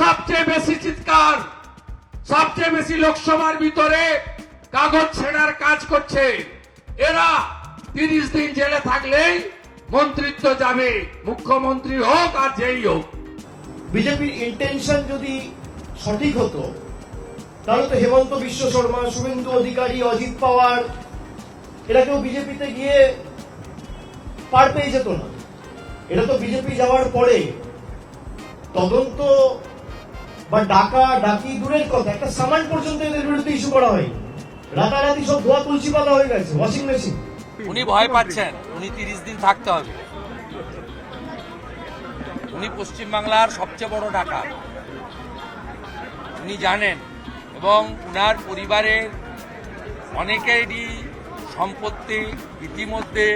সবচেয়ে বেশি চিৎকার, সবচেয়ে বেশি লোকসভার ভিতরে কাগজ ছেঁড়ার কাজ করছে। এরা তিরিশ দিন জেলে থাকলেই মন্ত্রিত্ব যাবে, মুখ্যমন্ত্রী হোক আর যেই হোক। বিজেপির ইন্টেনশন যদি সঠিক হতো, তাহলে তো হেমন্ত বিশ্ব শর্মা, শুভেন্দু অধিকারী, অজিত পাওয়ার, এরা কেউ বিজেপিতে গিয়ে পার পেয়ে যেত না। এটা তো বিজেপি যাওয়ার পরে তদন্ত বা ডাকা, ডাকি, দূরের কথা, একটা সামান পর্যন্ত এদের বিরুদ্ধে ইস্যু করা হয় রাতারাতি সব ধোয়া তুলসী পাতা হয়ে গেছে ওয়াশিং মেশিন উনি ভয় পাচ্ছেন, উনি তিরিশ দিন থাকতে হবে। উনি পশ্চিমবাংলার সবচেয়ে বড় ডাকাত। উনি জানেন, এবং উনার পরিবারের অনেকেরই সম্পত্তি, ইতিমধ্যে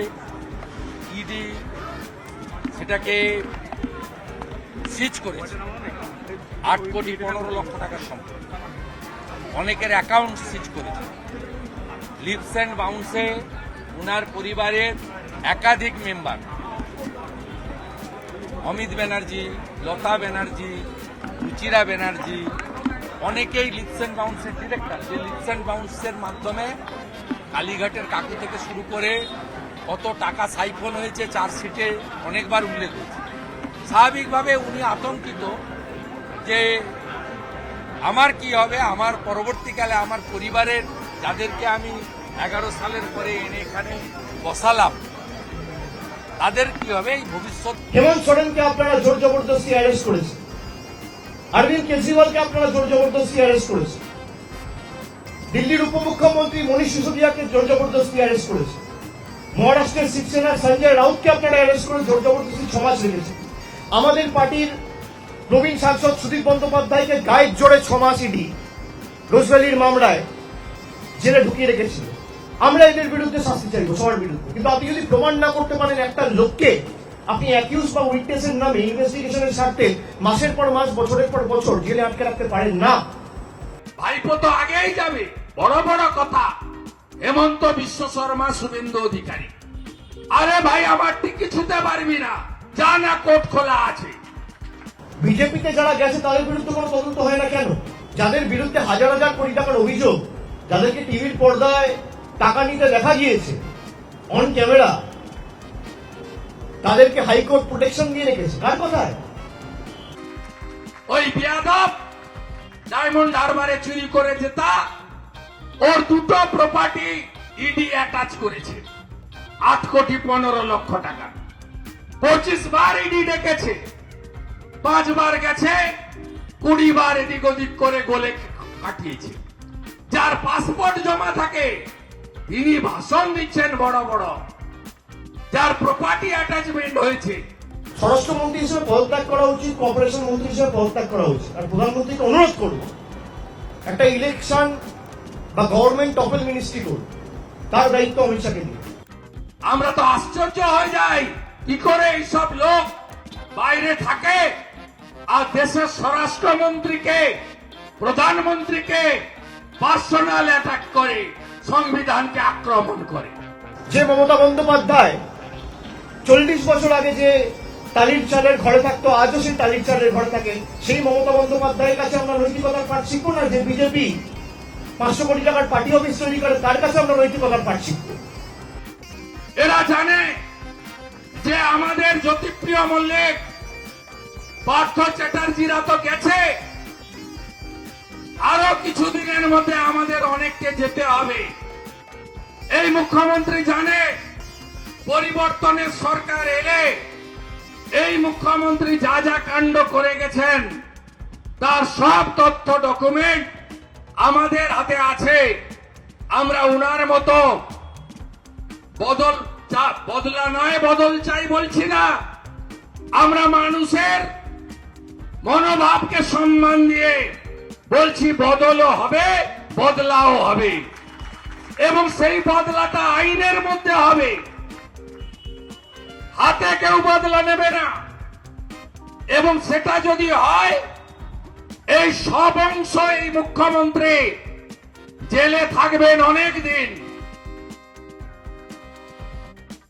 ইডি সেটাকে সিজ করেছে। আট কোটি পনেরো লক্ষ টাকার সম্পদ। অনেকের অ্যাকাউন্ট সিজ করেছে। লিপস অ্যান্ড বাউন্সে উনার পরিবারের একাধিক মেম্বার অমিত ব্যানার্জি, লতা ব্যানার্জি, রুচিরা ব্যানার্জি, অনেকেই লিপস অ্যান্ড বাউন্সের ডিরেক্টর যে লিপস অ্যান্ড বাউন্সের মাধ্যমে কালীঘাটের কাকু থেকে শুরু করে কত টাকা সাইফোন হয়েছে, চার্জশিটে অনেকবার উল্লেখ হয়েছে। স্বাভাবিকভাবে উনি আতঙ্কিত যে আমার কি হবে, আমার পরবর্তীকালে আমার পরিবারের যাদেরকে আমি এগারো সালের পরে এনে এখানে বসালাম, তাদের কি হবে, এই ভবিষ্যৎ হেমন্ত সোরেনকে আপনারা জোর জবরদস্তি অ্যারেস্ট করেছেন অরবিন্দ কেজরিওয়ালকে আপনারা জোর জবরদস্তি অ্যারেস্ট করেছেন দিল্লির উপমুখ্যমন্ত্রী মনীষ সিসোদিয়াকে জোর জবরদস্তি অ্যারেস্ট করেছে। মহারাষ্ট্রের শিবসেনার সঞ্জয় রাউতকে আপনারা অ্যারেস্ট করে জোর জবরদস্তি সমাজ রেখেছেন আমাদের পার্টির প্রবীণ সাংসদ সুদীপ বন্দ্যোপাধ্যায়কে গায়ের জোরে ছমাস ইডি রোজভ্যালির মামলায় জেলে ঢুকিয়ে রেখেছিল। আমরা এদের বিরুদ্ধে শাস্তি চাইব, সবার বিরুদ্ধে। কিন্তু আপনি যদি প্রমাণ না করতে পারেন একটা লোককে, আপনি অ্যাকিউজ বা উইটনেসের নামে ইনভেস্টিগেশনের স্বার্থে মাসের পর মাস, বছরের পর বছর জেলে আটকে রাখতে পারেন না। ভাইপো তো আগেই যাবে, বড় বড় কথা। হেমন্ত বিশ্ব শর্মা শুভেন্দু অধিকারী। আরে ভাই, আমার টিকিট ছুতে পারবি না। যা না কোর্ট খোলা আছে। বিজেপিতে যারা গেছে, তাদের বিরুদ্ধে কোনো তদন্ত হয় না কেন? যাদের বিরুদ্ধে হাজার হাজার কোটি টাকার অভিযোগ, যাদেরকে টিভির পর্দায় টাকা নিতে দেখা গিয়েছে অন ক্যামেরা তাদেরকে হাইকোর্ট প্রোটেকশন দিয়ে রেখেছে। কার কথায়? ওই বিয়াদব ডায়মন্ড হারবারে চুরি ওর দুটো প্রপার্টি ইডি অ্যাটাচ করেছে। আট কোটি পনেরো লক্ষ টাকা। পঁচিশ বার ইডি ডেকেছে। পাঁচবার গেছে কুড়ি বার এদিক ওদিক করে গোলে কাটিয়েছে। যার পাসপোর্ট জমা থাকে তিনি ভাষণ দিচ্ছেন বড় বড়। যার প্রপার্টি অ্যাটাচমেন্ট হয়েছে। স্বরাষ্ট্রমন্ত্রী হিসেবে পদত্যাগ করা উচিত কর্পোরেশন মন্ত্রী হিসেবে পদত্যাগ করা উচিত। আর প্রধানমন্ত্রীকে অনুরোধ করব একটা ইলেকশন বা গভর্নমেন্ট টপেল মিনিস্ট্রি করুন। তার দায়িত্ব অমিত শাহকে দিন আমরা তো আশ্চর্য হয়ে যাই কি করে এইসব লোক বাইরে থাকে? আর দেশের স্বরাষ্ট্রমন্ত্রীকে প্রধানমন্ত্রীকে পার্সোনাল অ্যাটাক করে সংবিধানকে আক্রমণ করে। যে মমতা বন্দ্যোপাধ্যায় চল্লিশ বছর আগে যে টালির চালের ঘরে থাকতো আজও সেই টালির চালের ঘরে থাকে। সেই মমতা বন্দ্যোপাধ্যায়ের কাছে আমরা নৈতিকতার পাঠ শিখব না? যে বিজেপি পাঁচশো কোটি টাকার পার্টি অফিস তৈরি করে তার কাছে আমরা নৈতিকতার পাঠ শিখব। এরা জানে যে আমাদের জ্যোতিপ্রিয় মল্লিক পার্থ চ্যাটার্জিরা তো গেছে। আরও কিছুদিনের মধ্যে আমাদের অনেককে যেতে হবে। এই মুখ্যমন্ত্রী জানে, পরিবর্তনের সরকার এলে এই মুখ্যমন্ত্রী যা যা কাণ্ড করে গেছেন, তার সব তথ্য ডকুমেন্ট আমাদের হাতে আছে। আমরা উনার মতো বদল বদলা নয়, বদল চাই বলছি না। আমরা মানুষের মনোভাবকে সম্মান দিয়ে বলছি বদলও হবে, বদলাও হবে। এবং সেই বদলাটা আইনের মধ্যে হবে। হাতে কেউ বদলা নেবে না। এবং সেটা যদি হয়, এই সব অংশ এই মুখ্যমন্ত্রী জেলে থাকবেন অনেক দিন।